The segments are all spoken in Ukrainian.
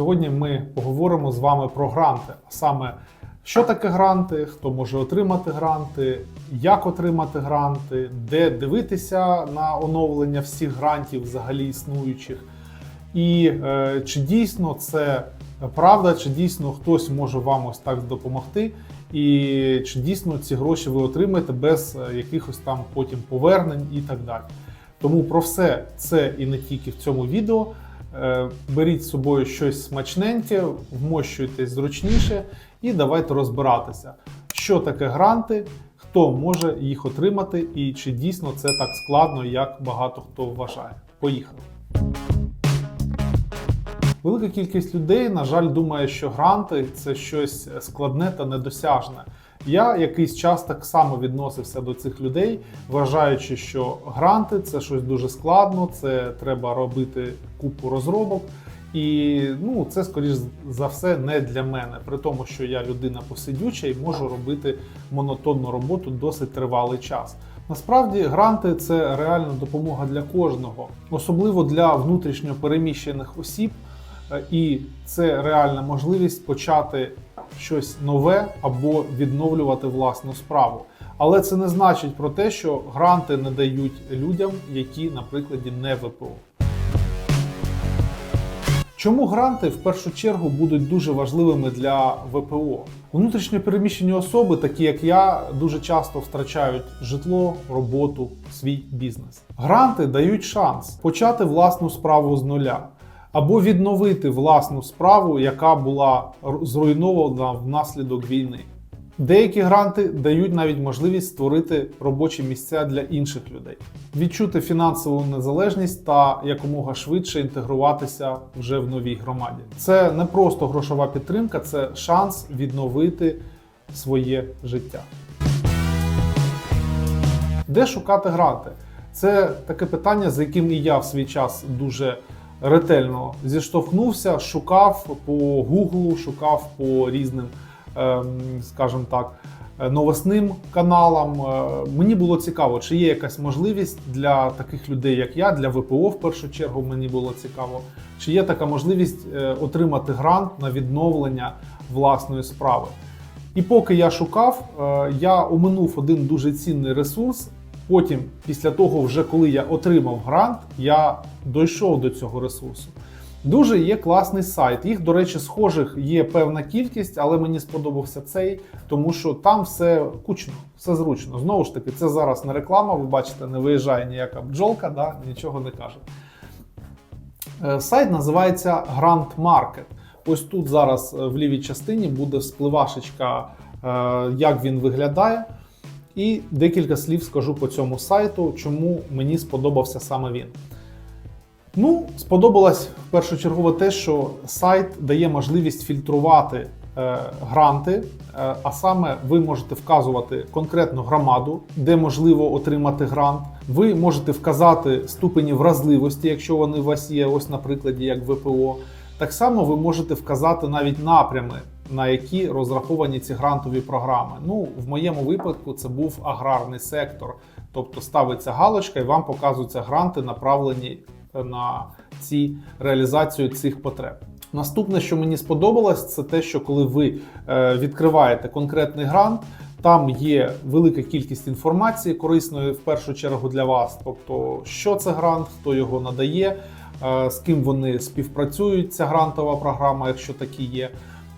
Сьогодні ми поговоримо з вами про гранти, а саме, що таке гранти, хто може отримати гранти, як отримати гранти, де дивитися на оновлення всіх грантів взагалі існуючих, і е, чи дійсно це правда, чи дійсно хтось може вам ось так допомогти, і чи дійсно ці гроші ви отримаєте без е, якихось там потім повернень і так далі. Тому про все це і не тільки в цьому відео. Е, Беріть з собою щось смачненьке, вмощуйтесь зручніше і давайте розбиратися, що таке гранти, хто може їх отримати, і чи дійсно це так складно, як багато хто вважає. Поїхали! Велика кількість людей, на жаль, думає, що гранти це щось складне та недосяжне. Я якийсь час так само відносився до цих людей, вважаючи, що гранти це щось дуже складно, це треба робити купу розробок. І ну, це, скоріш за все, не для мене, при тому, що я людина посидюча і можу робити монотонну роботу досить тривалий час. Насправді, гранти це реальна допомога для кожного, особливо для внутрішньо переміщених осіб. Е, І це реальна можливість почати щось нове або відновлювати власну справу. Але це не значить про те, що гранти не дають людям, які, наприклад, не ВПО. Чому гранти в першу чергу будуть дуже важливими для ВПО? Внутрішньо переміщені особи, такі як я, дуже часто втрачають житло, роботу, свій бізнес. Гранти дають шанс почати власну справу з нуля або відновити власну справу, яка була зруйнована внаслідок війни. Деякі гранти дають навіть можливість створити робочі місця для інших людей, відчути фінансову незалежність та якомога швидше інтегруватися вже в новій громаді. Це не просто грошова підтримка, це шанс відновити своє життя. Де шукати гранти? Це таке питання, з яким і я в свій час дуже ретельно зіштовхнувся, шукав по Гуглу, шукав по різним, ем, скажімо так, новосним каналам. Е, Мені було цікаво, чи є якась можливість для таких людей, як я, для ВПО в першу чергу мені було цікаво, чи є така можливість е, отримати грант на відновлення власної справи. І поки я шукав, е, я оминув один дуже цінний ресурс. Потім, після того, вже коли я отримав грант, я дійшов до цього ресурсу. Дуже є класний сайт. Їх, до речі, схожих є певна кількість, але мені сподобався цей, тому що там все кучно, все зручно. Знову ж таки, це зараз не реклама. Ви бачите, не виїжджає ніяка бджолка, да, нічого не каже. Е, Сайт називається Grant Market. Ось тут зараз е, в лівій частині буде вспливашечка, е, як він виглядає. І декілька слів скажу по цьому сайту, чому мені сподобався саме він. Ну, сподобалось першочергово те, що сайт дає можливість фільтрувати е, гранти, е, а саме ви можете вказувати конкретну громаду, де можливо отримати грант. Ви можете вказати ступені вразливості, якщо вони у вас є, ось на прикладі, як ВПО. Так само ви можете вказати навіть напрями, на які розраховані ці грантові програми. Ну, в моєму випадку це був аграрний сектор, тобто ставиться галочка і вам показуються гранти, направлені на ці реалізацію цих потреб. Наступне, що мені сподобалось, це те, що коли ви е, відкриваєте конкретний грант, там є велика кількість інформації, корисної в першу чергу для вас. Тобто, що це грант, хто його надає, е, з ким вони співпрацюють, ця грантова програма, якщо такі є.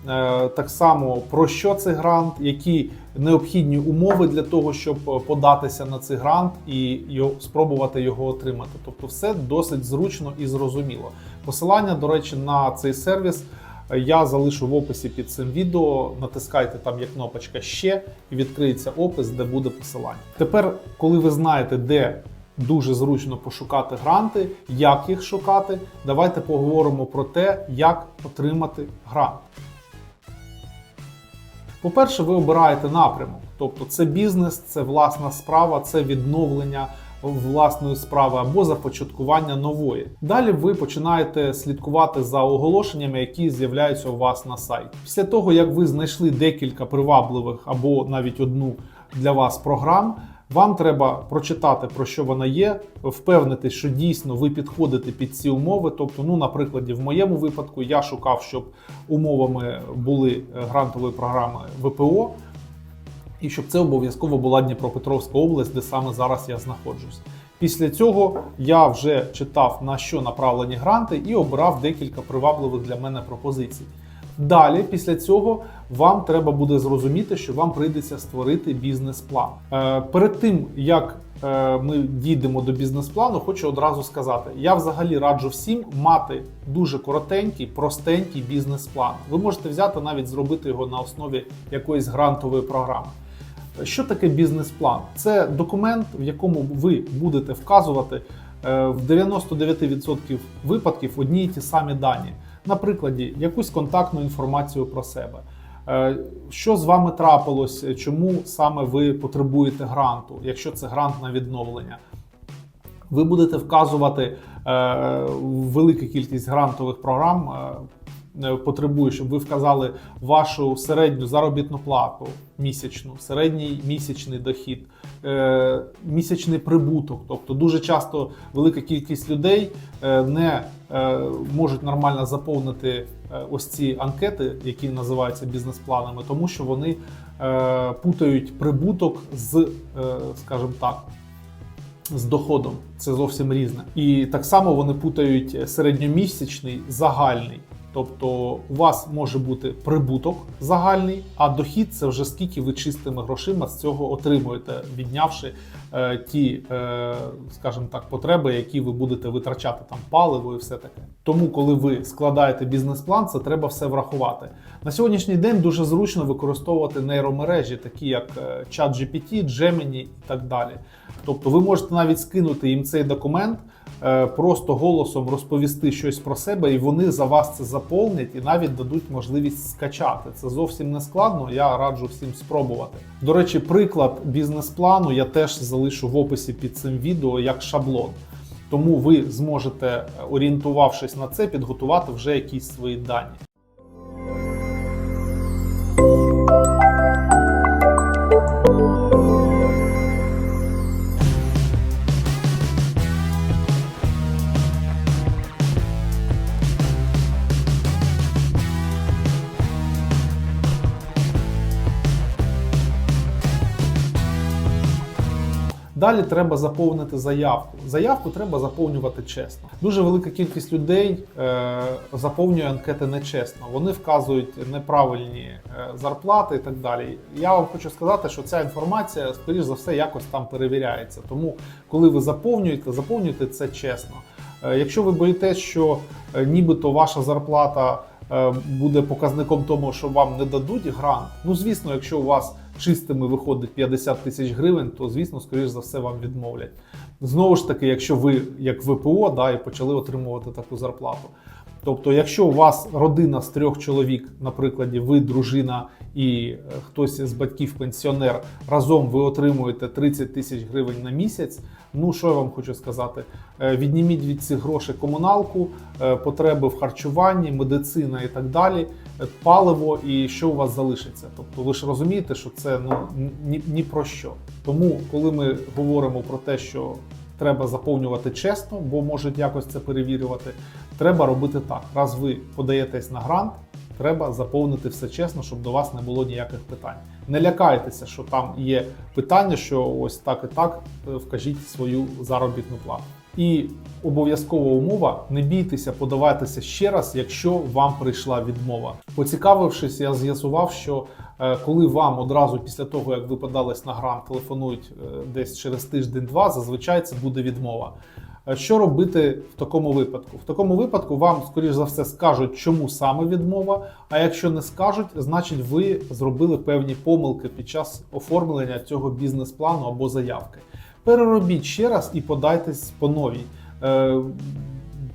Е, Так само про що це грант, які необхідні умови для того, щоб податися на цей грант і спробувати його отримати. Тобто, все досить зручно і зрозуміло. Посилання, до речі, на цей сервіс я залишу в описі під цим відео. Натискайте там є кнопочка ще і відкриється опис, де буде посилання. Тепер, коли ви знаєте, де дуже зручно пошукати гранти, як їх шукати, давайте поговоримо про те, як отримати грант. По-перше, ви обираєте напрямок, тобто це бізнес, це власна справа, це відновлення власної справи або започаткування нової. Далі ви починаєте слідкувати за оголошеннями, які з'являються у вас на сайті. Після того, як ви знайшли декілька привабливих або навіть одну для вас програм, Вам треба прочитати про що вона є, впевнитись, що дійсно ви підходите під ці умови. Тобто, ну, наприклад, в моєму випадку я шукав, щоб умовами були е, грантової програми ВПО, і щоб це обов'язково була Дніпропетровська область, де саме зараз я знаходжусь. Після цього я вже читав на що направлені гранти і обрав декілька привабливих для мене пропозицій. Далі, після цього, вам треба буде зрозуміти, що вам прийдеться створити бізнес-план. Е, перед тим як е, ми дійдемо до бізнес-плану, хочу одразу сказати: я взагалі раджу всім мати дуже коротенький, простенький бізнес-план. Ви можете взяти навіть зробити його на основі якоїсь грантової програми. Що таке бізнес-план? Це документ, в якому ви будете вказувати е, в 99% випадків одні й ті самі дані. На прикладі, якусь контактну інформацію про себе. Е, Що з вами трапилось, чому саме ви потребуєте гранту, якщо це грант на відновлення? Ви будете вказувати е, велику кількість грантових програм. Е, Потребує, щоб ви вказали вашу середню заробітну плату місячну, середній місячний дохід, е, місячний прибуток. Тобто дуже часто велика кількість людей е, не можуть нормально заповнити ось ці анкети, які називаються бізнес-планами, тому що вони путають прибуток з, скажімо так, з доходом. Це зовсім різне. І так само вони путають середньомісячний загальний. Тобто у вас може бути прибуток загальний, а дохід це вже скільки ви чистими грошима з цього отримуєте, віднявши е, ті, е, скажімо так, потреби, які ви будете витрачати там паливо і все таке. Тому, коли ви складаєте бізнес-план, це треба все врахувати. На сьогоднішній день дуже зручно використовувати нейромережі, такі як е, ChatGPT, Gemini і так далі. Тобто, ви можете навіть скинути їм цей документ е, просто голосом розповісти щось про себе, і вони за вас це заповнять і навіть дадуть можливість скачати. Це зовсім не складно. Я раджу всім спробувати. До речі, приклад бізнес-плану я теж залишу в описі під цим відео як шаблон. Тому ви зможете, орієнтувавшись на це, підготувати вже якісь свої дані. Далі треба заповнити заявку. Заявку треба заповнювати чесно. Дуже велика кількість людей е, заповнює анкети нечесно. Вони вказують неправильні е, зарплати і так далі. Я вам хочу сказати, що ця інформація, скоріш за все, якось там перевіряється. Тому, коли ви заповнюєте, заповнюйте це чесно. Е, якщо ви боїтесь, що е, нібито ваша зарплата буде показником тому, що вам не дадуть грант, ну звісно, якщо у вас чистими виходить 50 тисяч гривень, то звісно, скоріш за все, вам відмовлять. Знову ж таки, якщо ви як ВПО да, і почали отримувати таку зарплату. Тобто, якщо у вас родина з трьох чоловік, наприклад, ви дружина і е, хтось з батьків пенсіонер, разом ви отримуєте 30 тисяч гривень на місяць. Ну що я вам хочу сказати? Е, Відніміть від цих грошей комуналку, е, потреби в харчуванні, медицина і так далі, паливо і що у вас залишиться. Тобто, ви ж розумієте, що це ну ні, ні про що. Тому, коли ми говоримо про те, що треба заповнювати чесно, бо можуть якось це перевірювати. Треба робити так. Раз ви подаєтесь на грант, треба заповнити все чесно, щоб до вас не було ніяких питань. Не лякайтеся, що там є питання, що ось так і так е, вкажіть свою заробітну плату. І обов'язкова умова: не бійтеся подаватися ще раз, якщо вам прийшла відмова. Поцікавившись, я з'ясував, що е, коли вам одразу після того, як ви подались на грант, телефонують е, десь через тиждень-два, зазвичай це буде відмова. Е, Що робити в такому випадку? В такому випадку вам, скоріш за все, скажуть, чому саме відмова. А якщо не скажуть, значить ви зробили певні помилки під час оформлення цього бізнес-плану або заявки. Переробіть ще раз і подайтесь по новій. Е,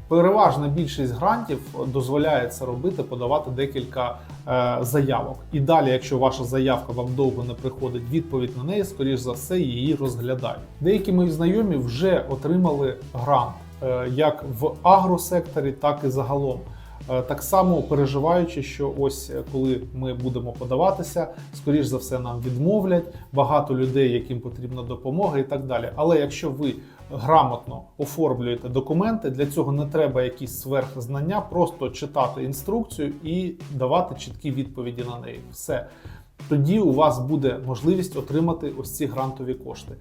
Переважна більшість грантів дозволяє це робити, подавати декілька е, заявок. І далі, якщо ваша заявка вам довго не приходить, відповідь на неї, скоріш за все, її розглядають. Деякі мої знайомі вже отримали грант е, як в агросекторі, так і загалом. Е, Так само переживаючи, що ось е, коли ми будемо подаватися, скоріш за все нам відмовлять, багато людей, яким потрібна допомога і так далі. Але якщо ви грамотно оформлюєте документи, для цього не треба якісь сверхзнання, просто читати інструкцію і давати чіткі відповіді на неї. Все. Тоді у вас буде можливість отримати ось ці грантові кошти.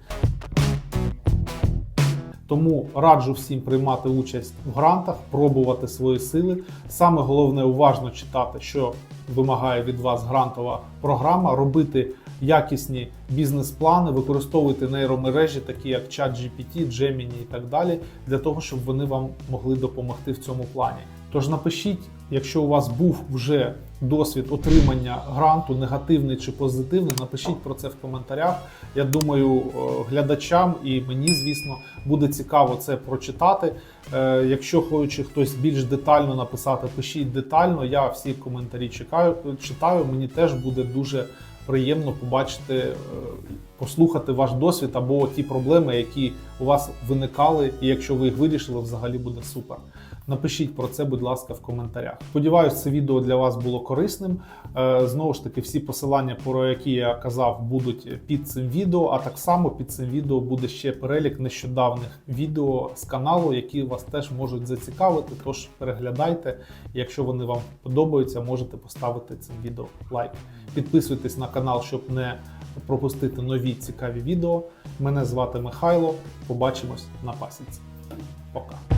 Тому раджу всім приймати участь в грантах, пробувати свої сили. Саме головне уважно читати, що вимагає від вас грантова програма, робити якісні бізнес-плани, використовуйте нейромережі, такі як ChatGPT, Gemini і так далі, для того, щоб вони вам могли допомогти в цьому плані. Тож напишіть, якщо у вас був вже досвід отримання гранту, негативний чи позитивний, напишіть про це в коментарях. Я думаю, е, глядачам і мені, звісно, буде цікаво це прочитати. Е, Якщо хоче хтось більш детально написати, пишіть детально. Я всі коментарі чекаю, читаю. Мені теж буде дуже приємно побачити, е, послухати ваш досвід або ті проблеми, які у вас виникали, і якщо ви їх вирішили, взагалі буде супер. Напишіть про це, будь ласка, в коментарях. Сподіваюсь, це відео для вас було корисним. Е, Знову ж таки, всі посилання, про які я казав, будуть під цим відео. А так само під цим відео буде ще перелік нещодавних відео з каналу, які вас теж можуть зацікавити. Тож переглядайте. Якщо вони вам подобаються, можете поставити цим відео лайк. Підписуйтесь на канал, щоб не пропустити нові цікаві відео. Мене звати Михайло. Побачимось на пасіці. Пока.